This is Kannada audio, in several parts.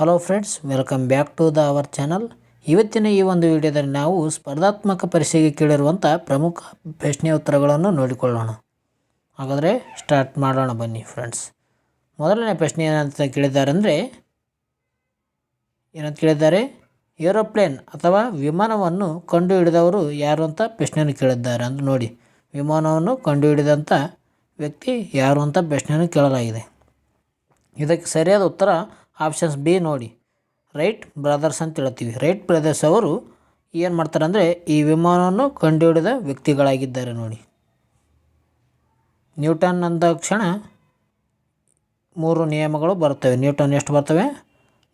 Hello friends welcome back to the our channel ಇವತ್ತಿನ ಈ ಒಂದು ವಿಡಿಯೋದಲ್ಲಿ ನಾವು ಸ್ಪರ್ಧಾತ್ಮಕ ಪರೀಕ್ಷೆಗೆ ಕೇಳಿರುವಂಥ ಪ್ರಮುಖ ಪ್ರಶ್ನೆ ಉತ್ತರಗಳನ್ನು ನೋಡಿಕೊಳ್ಳೋಣ. ಹಾಗಾದರೆ ಸ್ಟಾರ್ಟ್ ಮಾಡೋಣ ಬನ್ನಿ ಫ್ರೆಂಡ್ಸ್ ಮೊದಲನೇ ಪ್ರಶ್ನೆ ಏನಂತ ಕೇಳಿದ್ದಾರೆ ಅಂದರೆ ಏನಂತ ಕೇಳಿದ್ದಾರೆ? ಏರೋಪ್ಲೇನ್ ಅಥವಾ ವಿಮಾನವನ್ನು ಕಂಡುಹಿಡಿದವರು ಯಾರು ಅಂತ ಪ್ರಶ್ನೆಯನ್ನು ಕೇಳಿದ್ದಾರೆ ಅಂತ ನೋಡಿ. ವಿಮಾನವನ್ನು ಕಂಡುಹಿಡಿದಂಥ ವ್ಯಕ್ತಿ ಯಾರು ಅಂತ ಪ್ರಶ್ನೆಯನ್ನು ಕೇಳಲಾಗಿದೆ. ಇದಕ್ಕೆ ಸರಿಯಾದ ಉತ್ತರ ಆಪ್ಷನ್ಸ್ ಬಿ ನೋಡಿ. ರೈಟ್ ಬ್ರದರ್ಸ್ ಅಂತ ಹೇಳ್ತೀವಿ. ರೈಟ್ ಬ್ರದರ್ಸ್ ಅವರು ಏನು ಮಾಡ್ತಾರೆ ಅಂದರೆ ಈ ವಿಮಾನವನ್ನು ಕಂಡುಹಿಡಿದ ವ್ಯಕ್ತಿಗಳಾಗಿದ್ದಾರೆ ನೋಡಿ. ನ್ಯೂಟನ್ ಅಂದ ಕ್ಷಣ ಮೂರು ನಿಯಮಗಳು ಬರ್ತವೆ ನ್ಯೂಟನ್ ಎಷ್ಟು ಬರ್ತವೆ?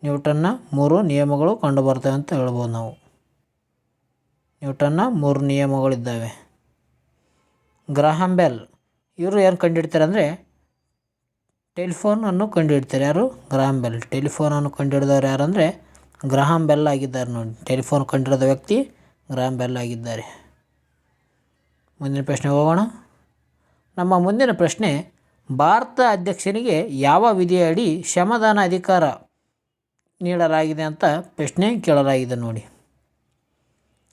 ನ್ಯೂಟನ್ನ ಮೂರು ನಿಯಮಗಳು ಕಂಡು ಬರ್ತವೆ ಅಂತ ಹೇಳ್ಬೋದು ನಾವು. ನ್ಯೂಟನ್ನ ಮೂರು ನಿಯಮಗಳಿದ್ದಾವೆ. Graham bell. ಇವರು ಏನು ಕಂಡುಹಿಡ್ತಾರೆ ಅಂದರೆ ಟೆಲಿಫೋನನ್ನು ಕಂಡುಹಿಡ್ತಾರೆ ಯಾರು? Graham Bell. ಟೆಲಿಫೋನನ್ನು ಕಂಡುಹಿಡಿದವರು ಯಾರಂದರೆ? ಗ್ರಹಾಂ ಬೆಲ್ ಆಗಿದ್ದಾರೆ ನೋಡಿ. ಟೆಲಿಫೋನ್ ಕಂಡುಹಿಡಿದ ವ್ಯಕ್ತಿ ಗ್ರಹಾಂ ಬೆಲ್ ಆಗಿದ್ದಾರೆ. ಮುಂದಿನ ಪ್ರಶ್ನೆ ಹೋಗೋಣ. ನಮ್ಮ ಮುಂದಿನ ಪ್ರಶ್ನೆ, ಭಾರತ ಅಧ್ಯಕ್ಷನಿಗೆ ಯಾವ ವಿಧಿಯ ಅಡಿ ಶ್ರಮದಾನ ಅಧಿಕಾರ ನೀಡಲಾಗಿದೆ ಅಂತ ಪ್ರಶ್ನೆ ಕೇಳಲಾಗಿದೆ ನೋಡಿ.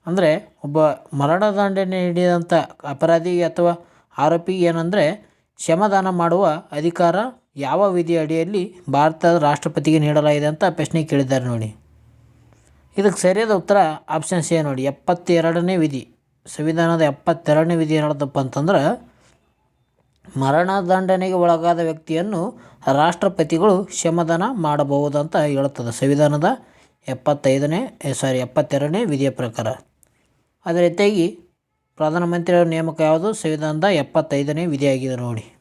ಅಂದರೆ, ಒಬ್ಬ ಮರಣದಂಡನೆ ನೀಡಿದಂಥ ಅಪರಾಧಿಗೆ ಅಥವಾ ಆರೋಪಿಗೆ ಏನಂದರೆ, ಶ್ರಮದಾನ ಮಾಡುವ ಅಧಿಕಾರ ಯಾವ ವಿಧಿ ಅಡಿಯಲ್ಲಿ ಭಾರತದ ರಾಷ್ಟ್ರಪತಿಗೆ ನೀಡಲಾಗಿದೆ ಅಂತ ಪ್ರಶ್ನೆ ಕೇಳಿದ್ದಾರೆ ನೋಡಿ. ಇದಕ್ಕೆ ಸರಿಯಾದ ಉತ್ತರ ಆಪ್ಷನ್ ಸಿ ನೋಡಿ. ಎಪ್ಪತ್ತೆರಡನೇ ವಿಧಿ. ಸಂವಿಧಾನದ ಎಪ್ಪತ್ತೆರಡನೇ ವಿಧಿ ಏನದಪ್ಪ ಅಂತಂದ್ರೆ, ಮರಣದಂಡನೆಗೆ ಒಳಗಾದ ವ್ಯಕ್ತಿಯನ್ನು ರಾಷ್ಟ್ರಪತಿಗಳು ಕ್ಷಮದಾನ ಮಾಡಬಹುದು ಅಂತ ಹೇಳುತ್ತದೆ. ಸಂವಿಧಾನದ ಎಪ್ಪತ್ತೈದನೇ ಸಾರಿ ಎಪ್ಪತ್ತೆರಡನೇ ವಿಧಿಯ ಪ್ರಕಾರ. ಅದೇ ರೀತಿಯಾಗಿ ಪ್ರಧಾನಮಂತ್ರಿಯವರ ನೇಮಕ ಯಾವುದು? ಸಂವಿಧಾನದ ಎಪ್ಪತ್ತೈದನೇ ವಿಧಿಯಾಗಿದೆ ನೋಡಿ.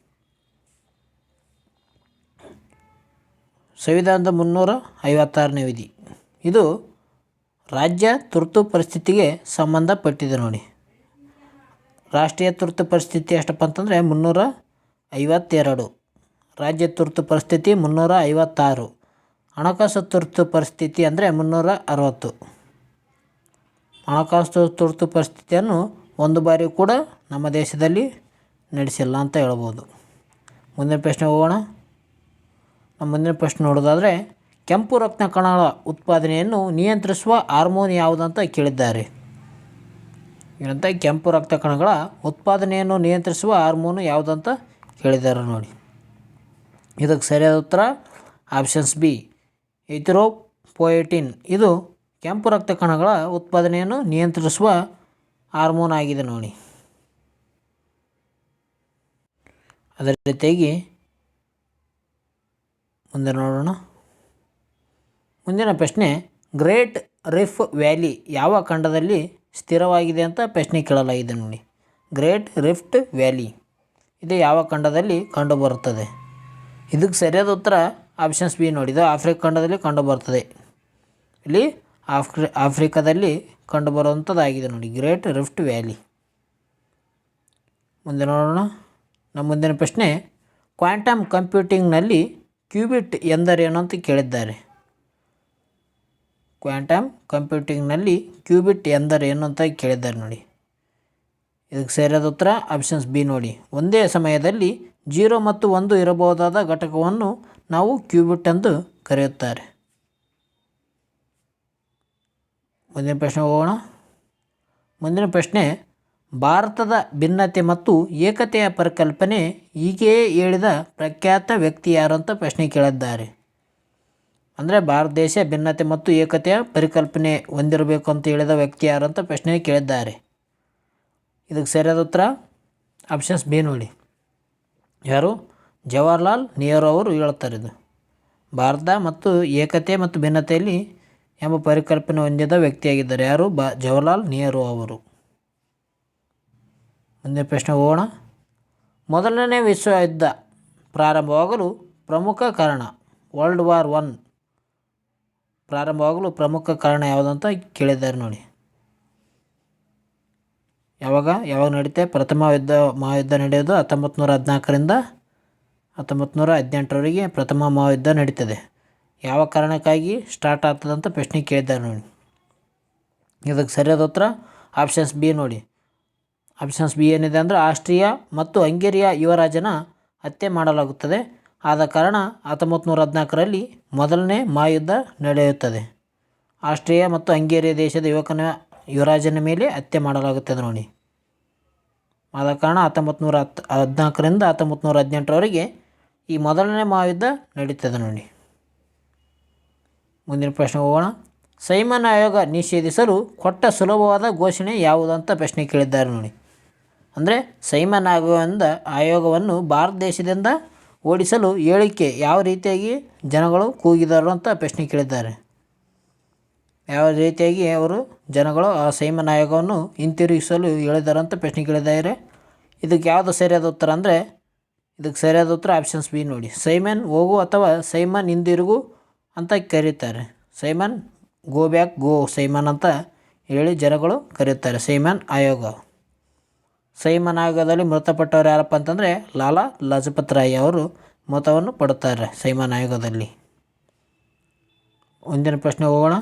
ಸಂವಿಧಾನದ ಮುನ್ನೂರ ಐವತ್ತಾರನೇ ವಿಧಿ. ಇದು ರಾಜ್ಯ ತುರ್ತು ಪರಿಸ್ಥಿತಿಗೆ ಸಂಬಂಧಪಟ್ಟಿದೆ ನೋಡಿ. ರಾಷ್ಟ್ರೀಯ ತುರ್ತು ಪರಿಸ್ಥಿತಿ ಎಷ್ಟಪ್ಪ ಅಂತಂದರೆ ಮುನ್ನೂರ ಐವತ್ತೆರಡು. ರಾಜ್ಯ ತುರ್ತು ಪರಿಸ್ಥಿತಿ ಮುನ್ನೂರ ಐವತ್ತಾರು. ಹಣಕಾಸು ತುರ್ತು ಪರಿಸ್ಥಿತಿ ಅಂದರೆ ಮುನ್ನೂರ ಅರವತ್ತು. ಹಣಕಾಸು ತುರ್ತು ಪರಿಸ್ಥಿತಿಯನ್ನು ಒಂದು ಬಾರಿ ಕೂಡ ನಮ್ಮ ದೇಶದಲ್ಲಿ ನಡೆಸಿಲ್ಲ ಅಂತ ಹೇಳ್ಬೋದು. ಮುಂದಿನ ಪ್ರಶ್ನೆ ಹೋಗೋಣ. ಮುಂದಿನ ಪ್ರಶ್ನೆ ನೋಡೋದಾದರೆ, ಕೆಂಪು ರಕ್ತ ಕಣಗಳ ಉತ್ಪಾದನೆಯನ್ನು ನಿಯಂತ್ರಿಸುವ ಹಾರ್ಮೋನ್ ಯಾವುದಂತ ಕೇಳಿದ್ದಾರೆ. ಏನಂತ, ಕೆಂಪು ರಕ್ತ ಕಣಗಳ ಉತ್ಪಾದನೆಯನ್ನು ನಿಯಂತ್ರಿಸುವ ಹಾರ್ಮೋನು ಯಾವುದಂತ ಕೇಳಿದ್ದಾರೆ ನೋಡಿ. ಇದಕ್ಕೆ ಸರಿಯಾದ ಉತ್ತರ, ಆಪ್ಷನ್ಸ್ ಬಿ ಇಥ್ರೋಪೊಯಟಿನ್ ಇದು ಕೆಂಪು ರಕ್ತ ಕಣಗಳ ಉತ್ಪಾದನೆಯನ್ನು ನಿಯಂತ್ರಿಸುವ ಹಾರ್ಮೋನ್ ಆಗಿದೆ ನೋಡಿ. ಅದೇ ರೀತಿಯಾಗಿ ಮುಂದೆ ನೋಡೋಣ. ಮುಂದಿನ ಪ್ರಶ್ನೆ ಗ್ರೇಟ್ ರಿಫ್ ವ್ಯಾಲಿ ಯಾವ ಖಂಡದಲ್ಲಿ ಸ್ಥಿರವಾಗಿದೆ ಅಂತ ಪ್ರಶ್ನೆ ಕೇಳಲಾಗಿದೆ ನೋಡಿ. ಗ್ರೇಟ್ ರಿಫ್ಟ್ ವ್ಯಾಲಿ ಇದು ಯಾವ ಖಂಡದಲ್ಲಿ ಕಂಡುಬರುತ್ತದೆ ಇದಕ್ಕೆ ಸರಿಯಾದ ಉತ್ತರ ಆಪ್ಷನ್ಸ್ ಬಿ ನೋಡಿ. ಆಫ್ರಿಕಾ ಖಂಡದಲ್ಲಿ ಕಂಡುಬರುತ್ತದೆ ಇಲ್ಲಿ ಆಫ್ರಿ ಆಫ್ರಿಕಾದಲ್ಲಿ ಕಂಡುಬರುವಂಥದ್ದಾಗಿದೆ ನೋಡಿ. ಗ್ರೇಟ್ ರಿಫ್ಟ್ ವ್ಯಾಲಿ ಮುಂದೆ ನೋಡೋಣ. ನಮ್ಮ ಮುಂದಿನ ಪ್ರಶ್ನೆ ಕ್ವಾಂಟಮ್ ಕಂಪ್ಯೂಟಿಂಗ್ನಲ್ಲಿ ಕ್ಯೂಬಿಟ್ ಎಂದರೇನು ಅಂತ ಕೇಳಿದ್ದಾರೆ. ಕ್ವಾಂಟಮ್ ಕಂಪ್ಯೂಟಿಂಗ್ನಲ್ಲಿ ಕ್ಯೂಬಿಟ್ ಎಂದರೇನು ಅಂತ ಕೇಳಿದ್ದಾರೆ ನೋಡಿ. ಇದಕ್ಕೆ ಸರಿಯಾದ ಉತ್ತರ ಆಪ್ಷನ್ಸ್ ಬಿ ನೋಡಿ. ಒಂದೇ ಸಮಯದಲ್ಲಿ ಜೀರೋ ಮತ್ತು ಒಂದು ಇರಬಹುದಾದ ಘಟಕವನ್ನು ನಾವು ಕ್ಯೂಬಿಟ್ ಎಂದು ಕರೆಯುತ್ತಾರೆ. ಮುಂದಿನ ಪ್ರಶ್ನೆ ಹೋಗೋಣ. ಮುಂದಿನ ಪ್ರಶ್ನೆ ಭಾರತದ ಭಿನ್ನತೆ ಮತ್ತು ಏಕತೆಯ ಪರಿಕಲ್ಪನೆ ಹೀಗೆಯೇ ಹೇಳಿದ ಪ್ರಖ್ಯಾತ ವ್ಯಕ್ತಿ ಯಾರು ಅಂತ ಪ್ರಶ್ನೆ ಕೇಳಿದ್ದಾರೆ. ಅಂದರೆ ಭಾರತ ದೇಶ ಭಿನ್ನತೆ ಮತ್ತು ಏಕತೆಯ ಪರಿಕಲ್ಪನೆ ಹೊಂದಿರಬೇಕು ಅಂತ ಹೇಳಿದ ವ್ಯಕ್ತಿ ಯಾರು ಅಂತ ಪ್ರಶ್ನೆ ಕೇಳಿದ್ದಾರೆ. ಇದಕ್ಕೆ ಸರಿಯಾದ ಉತ್ತರ ಆಪ್ಷನ್ಸ್ ಬಿ ನೋಡಿ. ಯಾರು? ಜವಾಹರ್ಲಾಲ್ ನೆಹರು ಅವರು ಹೇಳ್ತಾರೆ ಇದು. ಭಾರತ ಮತ್ತು ಏಕತೆ ಮತ್ತು ಭಿನ್ನತೆಯಲ್ಲಿ ಎಂಬ ಪರಿಕಲ್ಪನೆ ಹೊಂದಿದ ವ್ಯಕ್ತಿಯಾಗಿದ್ದಾರೆ. ಯಾರು? ಬ ಜವಾಹರ್ಲಾಲ್ ನೆಹರು ಅವರು. ಮುಂದಿನ ಪ್ರಶ್ನೆ ಹೋಗೋಣ ಮೊದಲನೇ ವಿಶ್ವಯುದ್ಧ ಪ್ರಾರಂಭವಾಗಲು ಪ್ರಮುಖ ಕಾರಣ ವರ್ಲ್ಡ್ ವಾರ್ ಒನ್ ಪ್ರಾರಂಭವಾಗಲು ಪ್ರಮುಖ ಕಾರಣ ಯಾವುದಂತ ಕೇಳಿದ್ದಾರೆ ನೋಡಿ. ಯಾವಾಗ ಯಾವಾಗ ನಡೀತೆ? ಪ್ರಥಮ ಯುದ್ಧ, ಮಹಾಯುದ್ಧ ನಡೆಯೋದು ಹತ್ತೊಂಬತ್ತು ನೂರ ಹದಿನಾಲ್ಕರಿಂದ ಹತ್ತೊಂಬತ್ತು ನೂರ ಹದಿನೆಂಟರವರೆಗೆ ಪ್ರಥಮ ಮಹಾಯುದ್ಧ ನಡೀತದೆ. ಯಾವ ಕಾರಣಕ್ಕಾಗಿ ಸ್ಟಾರ್ಟ್ ಆಗ್ತದಂತ ಪ್ರಶ್ನೆ ಕೇಳಿದ್ದಾರೆ ನೋಡಿ. ಇದಕ್ಕೆ ಸರಿಯಾದ ಉತ್ತರ ಆಪ್ಷನ್ಸ್ ಬಿ ನೋಡಿ. ಆಪ್ಷನ್ಸ್ ಬಿ ಏನಿದೆ ಅಂದರೆ ಆಸ್ಟ್ರಿಯಾ ಮತ್ತು ಹಂಗೇರಿಯ ಯುವರಾಜನ ಹತ್ಯೆ ಮಾಡಲಾಗುತ್ತದೆ. ಆದ ಕಾರಣ ಹತ್ತೊಂಬತ್ತು ನೂರ ಹದಿನಾಲ್ಕರಲ್ಲಿ ಮೊದಲನೇ ಮಹಾಯುದ್ಧ ನಡೆಯುತ್ತದೆ. ಆಸ್ಟ್ರಿಯಾ ಮತ್ತು ಹಂಗೇರಿಯ ದೇಶದ ಯುವಕನ ಯುವರಾಜನ ಮೇಲೆ ಹತ್ಯೆ ಮಾಡಲಾಗುತ್ತದೆ ನೋಡಿ. ಆದ ಕಾರಣ ಹತ್ತೊಂಬತ್ತು ನೂರ ಹತ್ತು ಹದಿನಾಲ್ಕರಿಂದ ಹತ್ತೊಂಬತ್ತು ನೂರ ಹದಿನೆಂಟರವರೆಗೆ ಈ ಮೊದಲನೇ ಮಹಾಯುದ್ಧ ನಡೀತದೆ ನೋಡಿ. ಮುಂದಿನ ಪ್ರಶ್ನೆ ಹೋಗೋಣ. ಸೈಮನ್ ಆಯೋಗ ನಿಷೇಧಿಸಲು ಕೊಟ್ಟ ಸುಲಭವಾದ ಘೋಷಣೆ ಯಾವುದು ಅಂತ ಪ್ರಶ್ನೆ ಕೇಳಿದ್ದಾರೆ ನೋಡಿ. ಅಂದರೆ ಸೈಮನ್ ಆಯೋಗದಿಂದ ಆಯೋಗವನ್ನು ಭಾರತ ದೇಶದಿಂದ ಓಡಿಸಲು ಹೇಳಿಕೆ ಯಾವ ರೀತಿಯಾಗಿ ಜನಗಳು ಕೂಗಿದರು ಅಂತ ಪ್ರಶ್ನೆ ಕೇಳಿದ್ದಾರೆ. ಯಾವ ರೀತಿಯಾಗಿ ಅವರು ಜನಗಳು ಆ ಸೈಮನ್ ಆಯೋಗವನ್ನು ಹಿಂತಿರುಗಿಸಲು ಹೇಳಿದ್ದಾರೆ ಅಂತ ಪ್ರಶ್ನೆ ಕೇಳಿದ್ದಾರೆ. ಇದಕ್ಕೆ ಯಾವುದು ಸರಿಯಾದ ಉತ್ತರ ಅಂದರೆ ಇದಕ್ಕೆ ಸರಿಯಾದ ಉತ್ತರ ಆಪ್ಷನ್ಸ್ ಬಿ ನೋಡಿ. ಸೈಮನ್ ಹೋಗು ಅಥವಾ ಸೈಮನ್ ಹಿಂದಿರುಗು ಅಂತ ಕರೀತಾರೆ. Simon go back go Simon ಅಂತ ಹೇಳಿ ಜನಗಳು ಕರೆಯುತ್ತಾರೆ. ಸೈಮನ್ ಆಯೋಗ. ಸೈಮನ್ ಆಯೋಗದಲ್ಲಿ ಮೃತಪಟ್ಟವರು ಯಾರಪ್ಪ ಅಂತಂದರೆ ಲಾಲಾ ಲಜಪತ್ ರಾಯ್ ಅವರು ಮತವನ್ನು ಪಡುತ್ತಾರೆ ಸೈಮನ್ ಆಯೋಗದಲ್ಲಿ ಮುಂದಿನ ಪ್ರಶ್ನೆ ಹೋಗೋಣ.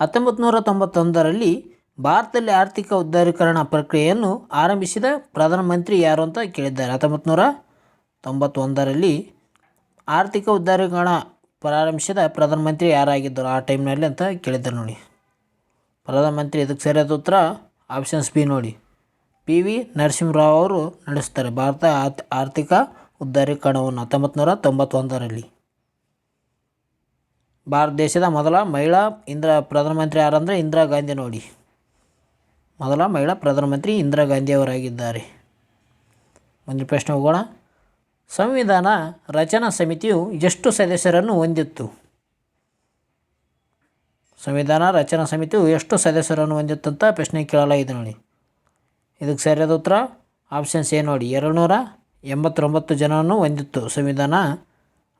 ಹತ್ತೊಂಬತ್ತು ನೂರ ತೊಂಬತ್ತೊಂದರಲ್ಲಿ ಭಾರತದಲ್ಲಿ ಆರ್ಥಿಕ ಉದಾರೀಕರಣ ಪ್ರಕ್ರಿಯೆಯನ್ನು ಆರಂಭಿಸಿದ ಪ್ರಧಾನಮಂತ್ರಿ ಯಾರು ಅಂತ ಕೇಳಿದ್ದಾರೆ. ಹತ್ತೊಂಬತ್ತು ನೂರ ತೊಂಬತ್ತೊಂದರಲ್ಲಿ ಆರ್ಥಿಕ ಉದಾರೀಕರಣ ಪ್ರಾರಂಭಿಸಿದ ಪ್ರಧಾನಮಂತ್ರಿ ಯಾರಾಗಿದ್ದರು ಆ ಟೈಮ್ನಲ್ಲಿ ಅಂತ ಕೇಳಿದ್ದಾರೆ ನೋಡಿ. ಪ್ರಧಾನಮಂತ್ರಿ ಇದಕ್ಕೆ ಸರಿಯಾದ ಉತ್ತರ ಆಪ್ಷನ್ಸ್ ಬಿ ನೋಡಿ. ಪಿ ವಿ ನರಸಿಂಹರಾವ್ ಅವರು ನಡೆಸ್ತಾರೆ. ಭಾರತ ಆರ್ಥ್, ಆರ್ಥಿಕ ಉದ್ದಾರೀಕರಣವನ್ನು ಹತ್ತೊಂಬತ್ತು ನೂರ ತೊಂಬತ್ತೊಂದರಲ್ಲಿ. ಭಾರತ ದೇಶದ ಮೊದಲ ಮಹಿಳಾ ಇಂದಿರಾ, ಪ್ರಧಾನಮಂತ್ರಿ ಯಾರಂದರೆ ಇಂದಿರಾ ಗಾಂಧಿ ನೋಡಿ. ಮೊದಲ ಮಹಿಳಾ ಪ್ರಧಾನಮಂತ್ರಿ ಇಂದಿರಾ ಗಾಂಧಿಯವರಾಗಿದ್ದಾರೆ ಮುಂದಿನ ಪ್ರಶ್ನೆ ಹೋಗೋಣ. ಸಂವಿಧಾನ ರಚನಾ ಸಮಿತಿಯು ಎಷ್ಟು ಸದಸ್ಯರನ್ನು ಹೊಂದಿತ್ತು? ಸಂವಿಧಾನ, ರಚನಾ ಸಮಿತಿಯು ಎಷ್ಟು ಸದಸ್ಯರನ್ನು ಹೊಂದಿತ್ತು ಅಂತ ಪ್ರಶ್ನೆ ಕೇಳಲಾಗಿದೆ ನೋಡಿ ಇದಕ್ಕೆ ಸರಿಯಾದ ಉತ್ತರ? ಆಪ್ಷನ್ಸ್ ಏನು ನೋಡಿ. ಎರಡು ನೂರ ಎಂಬತ್ತೊಂಬತ್ತು ಜನರನ್ನು ಹೊಂದಿತ್ತು ಸಂವಿಧಾನ,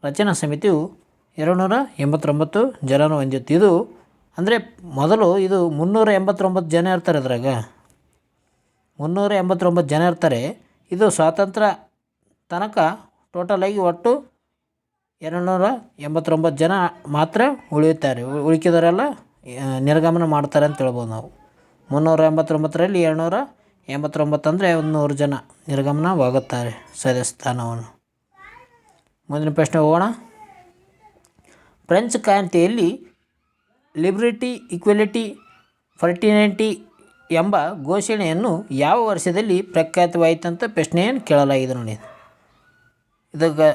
ರಚನಾ ಸಮಿತಿಯು ಎರಡು ನೂರ ಎಂಬತ್ತೊಂಬತ್ತು ಜನರನ್ನು ಹೊಂದಿತ್ತು. ಇದು ಅಂದರೆ ಮೊದಲು ಇದು ಮುನ್ನೂರ ಎಂಬತ್ತೊಂಬತ್ತು ಜನ ಇರ್ತಾರೆ ಅದ್ರಾಗ ಮುನ್ನೂರ ಎಂಬತ್ತೊಂಬತ್ತು ಜನ ಇರ್ತಾರೆ. ಇದು ಸ್ವಾತಂತ್ರ್ಯ ತನಕ ಟೋಟಲಾಗಿ ಒಟ್ಟು ಎರಡು ನೂರ ಎಂಬತ್ತೊಂಬತ್ತು ಜನ ಮಾತ್ರ ಉಳಿಯುತ್ತಾರೆ. ಉಳಿಕಿದವರೆಲ್ಲ ನಿರ್ಗಮನ ಮಾಡ್ತಾರೆ ಅಂತ ಹೇಳ್ಬೋದು ನಾವು. ಮುನ್ನೂರ ಎಂಬತ್ತೊಂಬತ್ತರಲ್ಲಿ ಏಳ್ನೂರ ಎಂಬತ್ತೊಂಬತ್ತು ಅಂದರೆ ಒಂದು ನೂರು ಜನ ನಿರ್ಗಮನವಾಗುತ್ತಾರೆ ಸದಸ್ಯ ಸ್ಥಾನವನ್ನು. ಮುಂದಿನ ಪ್ರಶ್ನೆ ಹೋಗೋಣ. ಫ್ರೆಂಚ್ ಕ್ರಾಂತಿಯಲ್ಲಿ ಲಿಬ್ರಿಟಿ, ಈಕ್ವಲಿಟಿ ಫರ್ಟಿನಿಟಿ ಎಂಬ ಘೋಷಣೆಯನ್ನು ಯಾವ ವರ್ಷದಲ್ಲಿ ಪ್ರಖ್ಯಾತವಾಯಿತಂತ ಪ್ರಶ್ನೆಯನ್ನು ಕೇಳಲಾಗಿದೆ ನೋಡಿ. ಇದಕ್ಕೆ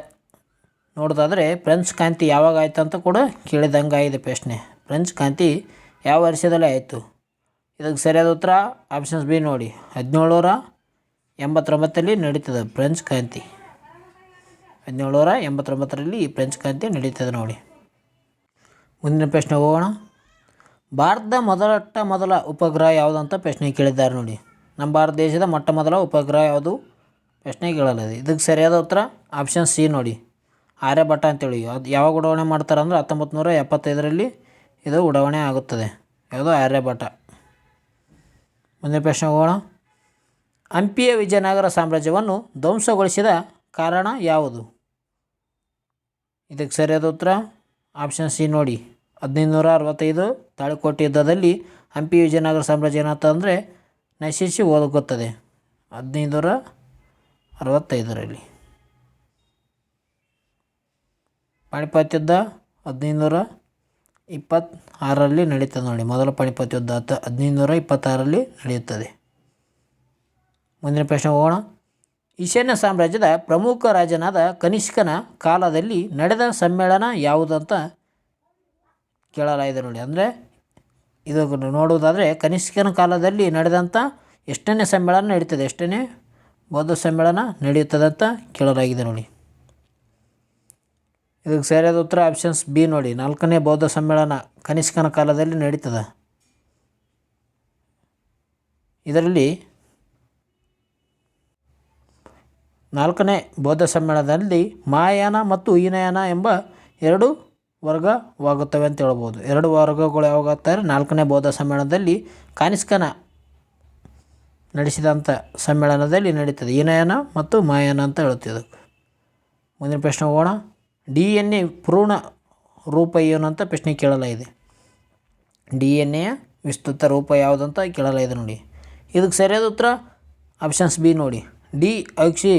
ನೋಡೋದಾದರೆ ಫ್ರೆಂಚ್ ಕ್ರಾಂತಿ ಯಾವಾಗ ಆಯಿತು ಅಂತ ಕೂಡ ಕೇಳಿದಂಗೆ ಆಗಿದೆ ಪ್ರಶ್ನೆ. ಫ್ರೆಂಚ್ ಕ್ರಾಂತಿ ಯಾವ ವರ್ಷದಲ್ಲಿ ಆಯಿತು? ಇದಕ್ಕೆ ಸರಿಯಾದ ಉತ್ತರ, ಆಪ್ಷನ್ಸ್ ಬಿ ನೋಡಿ. ಹದಿನೇಳುನೂರ ಎಂಬತ್ತೊಂಬತ್ತರಲ್ಲಿ ನಡೀತದೆ ಫ್ರೆಂಚ್ ಕ್ರಾಂತಿ ಹದಿನೇಳುನೂರ ಎಂಬತ್ತೊಂಬತ್ತರಲ್ಲಿ ಈ ಫ್ರೆಂಚ್ ಕ್ರಾಂತಿ ನಡೀತದೆ ನೋಡಿ. ಮುಂದಿನ ಪ್ರಶ್ನೆ ಹೋಗೋಣ. ಭಾರತದ ಮೊದಲಟ್ಟ ಮೊದಲ ಉಪಗ್ರಹ ಯಾವುದಂತ ಪ್ರಶ್ನೆ ಕೇಳಿದ್ದಾರೆ ನೋಡಿ. ನಮ್ಮ ಭಾರತ ದೇಶದ ಮೊಟ್ಟ ಮೊದಲ ಉಪಗ್ರಹ ಯಾವುದು? ಪ್ರಶ್ನೆ ಕೇಳಲ್ಲ ಇದಕ್ಕೆ ಸರಿಯಾದ ಉತ್ತರ ಆಪ್ಷನ್ ಸಿ ನೋಡಿ. ಆರ್ಯಭಟ್ಟ ಅಂತೇಳಿ. ಅದು ಯಾವಾಗ ಉಡಾವಣೆ ಮಾಡ್ತಾರೆ ಅಂದ್ರೆ ಹತ್ತೊಂಬತ್ತು ನೂರ ಎಪ್ಪತ್ತೈದರಲ್ಲಿ ಇದು ಉಡಾವಣೆ ಆಗುತ್ತದೆ. ಯಾವುದು ಆರ್ಯಭಟ ಮುಂದಿನ ಪ್ರಶ್ನೆ ಹೋಗೋಣ. ಹಂಪಿಯ ವಿಜಯನಗರ ಸಾಮ್ರಾಜ್ಯವನ್ನು ಧ್ವಂಸಗೊಳಿಸಿದ ಕಾರಣ ಯಾವುದು? ಇದಕ್ಕೆ ಸರಿಯಾದ ಉತ್ತರ? ಆಪ್ಷನ್ ಸಿ ನೋಡಿ. ಹದಿನೈದು ನೂರ ಅರವತ್ತೈದು ತಾಳಿಕೋಟೆ ಯುದ್ಧದಲ್ಲಿ ಹಂಪಿ ವಿಜಯನಗರ ಸಾಮ್ರಾಜ್ಯ ಏನಾಯ್ತು ಅಂದರೆ ನಶಿಸಿ ಹೋಗುತ್ತದೆ ಹದಿನೈದು ನೂರ ಅರವತ್ತೈದರಲ್ಲಿ ಪಾಣಿಪತ್ ಯುದ್ಧ ಹದಿನೈದು ನೂರ ಇಪ್ಪತ್ತಾರರಲ್ಲಿ ನಡೀತದೆ ನೋಡಿ. ಮೊದಲ ಪಾಣಿಪತ್ ಯುದ್ಧ ಹತ್ತು ಹದಿನೈದು ನೂರ ಇಪ್ಪತ್ತಾರರಲ್ಲಿ ನಡೆಯುತ್ತದೆ. ಮುಂದಿನ ಪ್ರಶ್ನೆ ಹೋಗೋಣ ಈಶಾನ್ಯ ಸಾಮ್ರಾಜ್ಯದ ಪ್ರಮುಖ ರಾಜನಾದ ಕನಿಷ್ಕನ ಕಾಲದಲ್ಲಿ ನಡೆದ ಸಮ್ಮೇಳನ ಯಾವುದಂತ ಕೇಳಲಾಗಿದೆ ನೋಡಿ. ಅಂದರೆ ಇದು ನೋಡುವುದಾದರೆ ಕನಿಷ್ಕನ ಕಾಲದಲ್ಲಿ ನಡೆದಂಥ ಎಷ್ಟನೇ ಸಮ್ಮೇಳನ ನಡೀತದೆ? ಎಷ್ಟನೇ ಬೌದ್ಧ ಸಮ್ಮೇಳನ ನಡೆಯುತ್ತದೆ ಅಂತ ಕೇಳಲಾಗಿದೆ ನೋಡಿ. ಇದಕ್ಕೆ ಸರಿಯಾದ ಉತ್ತರ ಆಪ್ಷನ್ಸ್ ಬಿ ನೋಡಿ. ನಾಲ್ಕನೇ ಬೌದ್ಧ ಸಮ್ಮೇಳನ ಕನಿಷ್ಕನ ಕಾಲದಲ್ಲಿ ನಡೀತದೆ? ಇದರಲ್ಲಿ ನಾಲ್ಕನೇ ಬೌದ್ಧ ಸಮ್ಮೇಳನದಲ್ಲಿ ಮಾಯಾನ ಮತ್ತು ಹೀನಯಾನ ಎಂಬ ಎರಡು ವರ್ಗವಾಗುತ್ತವೆ ಅಂತ ಹೇಳ್ಬೋದು. ಎರಡು ವರ್ಗಗಳು ಯಾವಾಗುತ್ತಾರೆ ನಾಲ್ಕನೇ ಬೌದ್ಧ ಸಮ್ಮೇಳನದಲ್ಲಿ ಕಾನಿಸ್ಕನ ನಡೆಸಿದಂಥ ಸಮ್ಮೇಳನದಲ್ಲಿ ನಡೀತದೆ. ಹೀನಯಾನ ಮತ್ತು ಮಾಯಾನ ಅಂತ ಹೇಳುತ್ತಿದ್ದು ಮುಂದಿನ ಪ್ರಶ್ನೆ ಹೋಗೋಣ ಡಿ ಎನ್ ಎ ಪೂರ್ಣ ರೂಪ ಏನು ಅಂತ ಪ್ರಶ್ನೆ ಕೇಳಲಾಗಿದೆ. ಡಿ ಎನ್ ಎ ವಿಸ್ತೃತ ರೂಪ ಯಾವುದಂತ ಕೇಳಲಾಗಿದೆ ನೋಡಿ. ಇದಕ್ಕೆ ಸರಿಯಾದ ಉತ್ತರ ಆಪ್ಷನ್ಸ್ ಬಿ ನೋಡಿ. ಡಿ ಆಕ್ಸಿ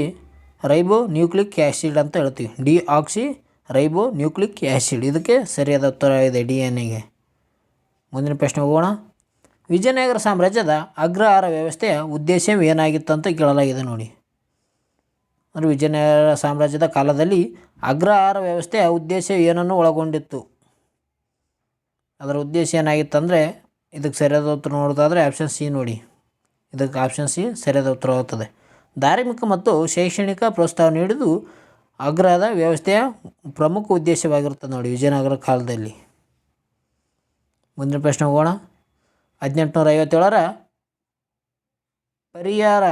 ರೈಬೋ ನ್ಯೂಕ್ಲಿಕ್ ಆ್ಯಸಿಡ್ ಅಂತ ಹೇಳ್ತೀವಿ. Deoxyribonucleic acid ಇದಕ್ಕೆ ಸರಿಯಾದ ಉತ್ತರ ಇದೆ ಡಿ ಎನ್ ಎಗೆ ಮುಂದಿನ ಪ್ರಶ್ನೆ ಹೋಗೋಣ. ವಿಜಯನಗರ ಸಾಮ್ರಾಜ್ಯದ ಅಗ್ರಹಾರ ವ್ಯವಸ್ಥೆಯ ಉದ್ದೇಶ ಏನಾಗಿತ್ತು ಅಂತ ಕೇಳಲಾಗಿದೆ ನೋಡಿ. ಅಂದರೆ ವಿಜಯನಗರ ಸಾಮ್ರಾಜ್ಯದ ಕಾಲದಲ್ಲಿ ಅಗ್ರಹಾರ ವ್ಯವಸ್ಥೆಯ ಉದ್ದೇಶ ಏನನ್ನು ಒಳಗೊಂಡಿತ್ತು? ಅದರ ಉದ್ದೇಶ ಏನಾಗಿತ್ತು ಅಂದರೆ ಇದಕ್ಕೆ ಸರಿಯಾದ ಉತ್ತರ ನೋಡೋದಾದರೆ ಆಪ್ಷನ್ ಸಿ ನೋಡಿ. ಇದಕ್ಕೆ ಆಪ್ಷನ್ ಸಿ ಸರಿಯಾದ ಉತ್ತರವಾಗುತ್ತದೆ ಧಾರ್ಮಿಕ ಮತ್ತು ಶೈಕ್ಷಣಿಕ ಪ್ರೋತ್ಸಾಹ ನೀಡಿದ್ದು ಅಗ್ರಹದ ವ್ಯವಸ್ಥೆಯ ಪ್ರಮುಖ ಉದ್ದೇಶವಾಗಿರುತ್ತದೆ ನೋಡಿ ವಿಜಯನಗರ ಕಾಲದಲ್ಲಿ. ಮುಂದಿನ ಪ್ರಶ್ನೆ ಹೋಗೋಣ. ಹದಿನೆಂಟುನೂರ ಐವತ್ತೇಳರ ಪರಿಹಾರ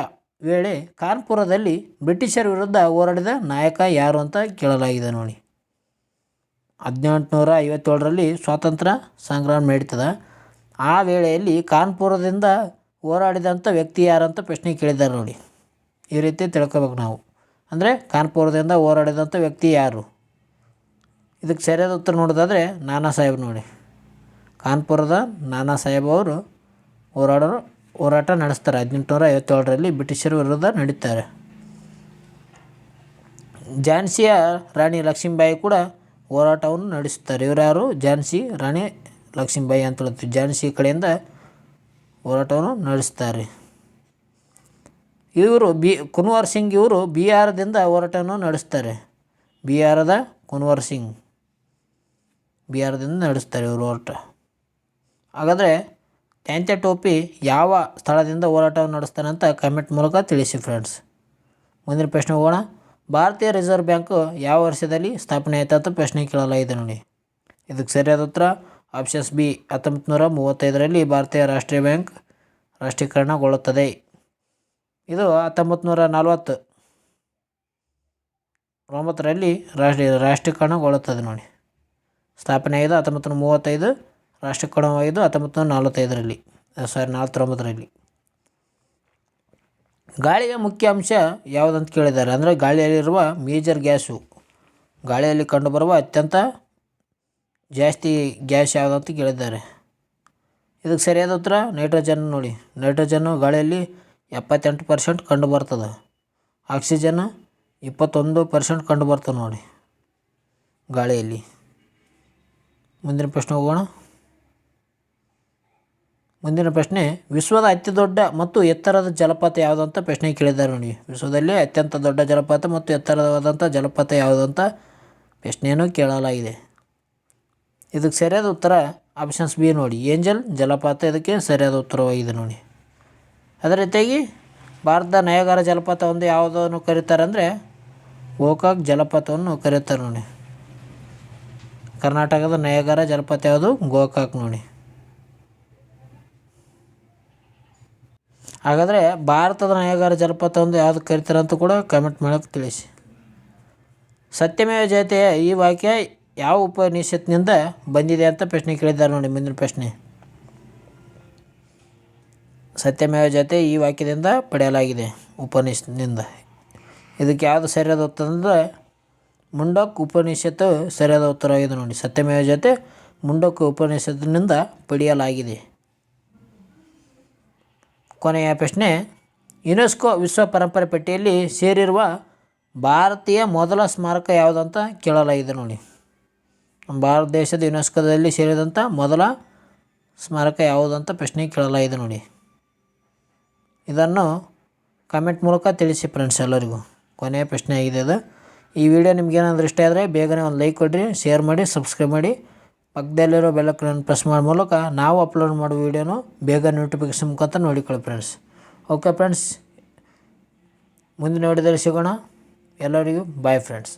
ವೇಳೆ ಕಾನ್ಪುರದಲ್ಲಿ ಬ್ರಿಟಿಷರ ವಿರುದ್ಧ ಹೋರಾಡಿದ ನಾಯಕ ಯಾರು ಅಂತ ಕೇಳಲಾಗಿದೆ ನೋಡಿ. ಹದಿನೆಂಟುನೂರ ಐವತ್ತೇಳರಲ್ಲಿ ಸ್ವಾತಂತ್ರ್ಯ ಸಂಗ್ರಾಮ ನಡೀತದೆ. ಆ ವೇಳೆಯಲ್ಲಿ ಕಾನ್ಪುರದಿಂದ ಹೋರಾಡಿದಂಥ ವ್ಯಕ್ತಿ ಯಾರಂತ ಪ್ರಶ್ನೆ ಕೇಳಿದ್ದಾರೆ ನೋಡಿ. ಈ ರೀತಿ ತಿಳ್ಕೊಬೇಕು ನಾವು. ಅಂದರೆ ಕಾನ್ಪುರದಿಂದ ಹೋರಾಡಿದಂಥ ವ್ಯಕ್ತಿ ಯಾರು? ಇದಕ್ಕೆ ಸರಿಯಾದ ಉತ್ತರ ನೋಡೋದಾದರೆ ನಾನಾ ಸಾಹೇಬ್ ನೋಡಿ. ಕಾನ್ಪುರದ ನಾನಾ ಸಾಹೇಬ್ ಅವರು ಹೋರಾಡೋರು ಹೋರಾಟ ನಡೆಸ್ತಾರೆ. ಹದಿನೆಂಟುನೂರ ಐವತ್ತೇಳರಲ್ಲಿ ಬ್ರಿಟಿಷರ ವಿರುದ್ಧ ನಡೀತಾರೆ. ಝಾನ್ಸಿಯ ರಾಣಿ ಲಕ್ಷ್ಮೀಬಾಯಿ ಕೂಡ ಹೋರಾಟವನ್ನು ನಡೆಸುತ್ತಾರೆ. ಇವರು ಯಾರು ಝಾನ್ಸಿ ರಾಣಿ ಲಕ್ಷ್ಮೀಬಾಯಿ ಅಂತ ಹೇಳ್ತೀವಿ ಝಾನ್ಸಿ ಕಡೆಯಿಂದ ಹೋರಾಟವನ್ನು ನಡೆಸ್ತಾರೆ. ಇವರು ಬಿ, ಕುನ್ವರ್ ಸಿಂಗ್ ಇವರು ಬಿಹಾರದಿಂದ ಹೋರಾಟವನ್ನು ನಡೆಸ್ತಾರೆ. ಬಿಹಾರದ ಕುನ್ವರ್ ಸಿಂಗ್. ಬಿಹಾರದಿಂದ ನಡೆಸ್ತಾರೆ ಇವರು ಹೋರಾಟ. ಹಾಗಾದರೆ ಟ್ಯಾಂತ್ಯ ಟೋಪಿ ಯಾವ ಸ್ಥಳದಿಂದ ಹೋರಾಟವನ್ನು ಅಂತ ಕಮೆಂಟ್ ಮೂಲಕ ತಿಳಿಸಿ ಫ್ರೆಂಡ್ಸ್ ಮುಂದಿನ ಪ್ರಶ್ನೆ ಹೋಗೋಣ. ಭಾರತೀಯ ರಿಸರ್ವ್ ಬ್ಯಾಂಕು ಯಾವ ವರ್ಷದಲ್ಲಿ ಸ್ಥಾಪನೆ ಆಯಿತು ಅಂತ ಪ್ರಶ್ನೆ ಕೇಳಲಾಗಿದೆ ನೋಡಿ. ಇದಕ್ಕೆ ಸರಿಯಾದ ಉತ್ತರ ಆಪ್ಷನ್ಸ್ ಬಿ ಹತ್ತೊಂಬತ್ತು ನೂರ ಮೂವತ್ತೈದರಲ್ಲಿ ಭಾರತೀಯ ರಾಷ್ಟ್ರೀಯ ಬ್ಯಾಂಕ್ ರಾಷ್ಟ್ರೀಕರಣಗೊಳ್ಳುತ್ತದೆ. ಇದು ಹತ್ತೊಂಬತ್ತು ನೂರ ನಲ್ವತ್ತು ಒಂಬತ್ತರಲ್ಲಿ ರಾಷ್ಟ್ರೀಯ ರಾಷ್ಟ್ರೀಕರಣಗೊಳ್ಳುತ್ತದೆ ನೋಡಿ. ಸ್ಥಾಪನೆ ಆಯಿತು ಹತ್ತೊಂಬತ್ತು ನೂರ ಮೂವತ್ತೈದು ರಾಷ್ಟ್ರೀಕರಣವಾಗಿದ್ದು ಹತ್ತೊಂಬತ್ತು ನೂರ ನಲವತ್ತೈದರಲ್ಲಿ. ಸಾರಿ ನಲವತ್ತೊಂಬತ್ತರಲ್ಲಿ. ಗಾಳಿಯ ಮುಖ್ಯ ಅಂಶ ಯಾವುದಂತ ಕೇಳಿದ್ದಾರೆ? ಅಂದರೆ ಗಾಳಿಯಲ್ಲಿರುವ ಮೇಜರ್ ಗ್ಯಾಸು ಗಾಳಿಯಲ್ಲಿ ಕಂಡುಬರುವ ಅತ್ಯಂತ ಜಾಸ್ತಿ ಗ್ಯಾಸ್ ಯಾವುದಂತ ಕೇಳಿದ್ದಾರೆ? ಇದಕ್ಕೆ ಸರಿಯಾದ ಉತ್ತರ ನೈಟ್ರೋಜನ್ ನೋಡಿ. ನೈಟ್ರೋಜನ್ನು ಗಾಳಿಯಲ್ಲಿ ಎಪ್ಪತ್ತೆಂಟು ಪರ್ಸೆಂಟ್ ಕಂಡು ಬರ್ತದೆ ಆಕ್ಸಿಜನ್ ಇಪ್ಪತ್ತೊಂದು ಪರ್ಸೆಂಟ್ ಕಂಡು ಬರ್ತದೆ ನೋಡಿ ಗಾಳಿಯಲ್ಲಿ. ಮುಂದಿನ ಪ್ರಶ್ನೆ ಹೋಗೋಣ. ಮುಂದಿನ ಪ್ರಶ್ನೆ, ವಿಶ್ವದ ಅತಿ ದೊಡ್ಡ ಮತ್ತು ಎತ್ತರದ ಜಲಪಾತ ಯಾವುದು ಅಂತ ಪ್ರಶ್ನೆ ಕೇಳಿದ್ದಾರೆ ನೋಡಿ. ವಿಶ್ವದಲ್ಲಿ ಅತ್ಯಂತ ದೊಡ್ಡ ಜಲಪಾತ ಮತ್ತು ಎತ್ತರವಾದಂಥ ಜಲಪಾತ ಯಾವುದು ಅಂತ ಪ್ರಶ್ನೆಯನ್ನು ಕೇಳಲಾಗಿದೆ. ಇದಕ್ಕೆ ಸರಿಯಾದ ಉತ್ತರ ಆಪ್ಷನ್ಸ್ ಬಿ ನೋಡಿ. ಏಂಜಲ್, ಜಲಪಾತ, ಇದಕ್ಕೆ ಸರಿಯಾದ ಉತ್ತರವಾಗಿದೆ ನೋಡಿ. ಅದೇ ರೀತಿಯಾಗಿ ಭಾರತದ ನಯಗಾರ ಜಲಪಾತ ಒಂದು ಯಾವುದನ್ನು ಕರೀತಾರೆ ಅಂದರೆ ಗೋಕಾಕ್ ಜಲಪಾತವನ್ನು ಕರೀತಾರೆ ನೋಡಿ. ಕರ್ನಾಟಕದ ನಯಗಾರ ಜಲಪಾತ ಯಾವುದು? ಗೋಕಾಕ್ ನೋಡಿ. ಹಾಗಾದರೆ ಭಾರತದ ನಯಗಾರ ಜಲಪಾತ ಒಂದು ಯಾವ್ದು ಕರಿತಾರೆ ಅಂತ ಕೂಡ ಕಮೆಂಟ್ ಮಾಡೋಕ್ಕೆ ತಿಳಿಸಿ. ಸತ್ಯಮೇವ ಜಯತೆಯ ಈ ವಾಕ್ಯ ಯಾವ ಉಪನಿಷತ್ನಿಂದ ಬಂದಿದೆ ಅಂತ ಪ್ರಶ್ನೆ ಕೇಳಿದ್ದಾರೆ ನೋಡಿ ಮುಂದಿನ ಪ್ರಶ್ನೆ. ಸತ್ಯಮೇವ ಜೊತೆ ಈ ವಾಕ್ಯದಿಂದ ಪಡೆಯಲಾಗಿದೆ ಉಪನಿಷತ್ನಿಂದ ಇದಕ್ಕೆ ಯಾವುದು ಸರಿಯಾದ ಉತ್ತರ ಅಂದರೆ ಮುಂಡಕ್ ಉಪನಿಷತ್ತು ಸರಿಯಾದ ಉತ್ತರವಾಗಿದೆ ನೋಡಿ. ಸತ್ಯಮೇವ ಜೊತೆ ಮುಂಡಕ್ ಉಪನಿಷತ್ತಿನಿಂದ ಪಡೆಯಲಾಗಿದೆ. ಕೊನೆಯ ಪ್ರಶ್ನೆ, ಯುನೆಸ್ಕೋ ವಿಶ್ವ ಪರಂಪರೆ ಪಟ್ಟಿಯಲ್ಲಿ ಸೇರಿರುವ ಭಾರತೀಯ ಮೊದಲ ಸ್ಮಾರಕ ಯಾವುದಂತ ಕೇಳಲಾಗಿದೆ ನೋಡಿ. ನಮ್ಮ ಭಾರತ ದೇಶದ ಯುನೆಸ್ಕೋದಲ್ಲಿ ಸೇರಿದಂಥ ಮೊದಲ ಸ್ಮಾರಕ ಯಾವುದಂತ ಪ್ರಶ್ನೆ ಕೇಳಲಾಗಿದೆ ನೋಡಿ. ಇದನ್ನು ಕಮೆಂಟ್ ಮೂಲಕ ತಿಳಿಸಿ ಫ್ರೆಂಡ್ಸ್ ಎಲ್ಲರಿಗೂ. ಕೊನೆಯ ಪ್ರಶ್ನೆ ಆಗಿದೆ ಅದು. ಈ ವಿಡಿಯೋ ನಿಮ್ಗೇನಾದರೂ ಇಷ್ಟ ಆದರೆ ಬೇಗನೆ ಒಂದು ಲೈಕ್ ಕೊಡಿರಿ ಶೇರ್ ಮಾಡಿ ಸಬ್ಸ್ಕ್ರೈಬ್ ಮಾಡಿ. ಪಕ್ಕದಲ್ಲಿರೋ ಬೆಲ್ಲಕ್ಕನ್ನು ಪ್ರೆಸ್ ಮಾಡೋ ಮೂಲಕ ನಾವು ಅಪ್ಲೋಡ್ ಮಾಡೋ ವೀಡಿಯೋನು ಬೇಗ ನೋಟಿಫಿಕೇಶನ್ ಮುಖಾಂತರ ನೋಡಿಕೊಳ್ಳಿ ಫ್ರೆಂಡ್ಸ್ ಓಕೆ ಫ್ರೆಂಡ್ಸ್ ಮುಂದಿನ ವಿಡಿಯೋದಲ್ಲಿ ಸಿಗೋಣ. ಎಲ್ಲರಿಗೂ ಬಾಯ್ ಫ್ರೆಂಡ್ಸ್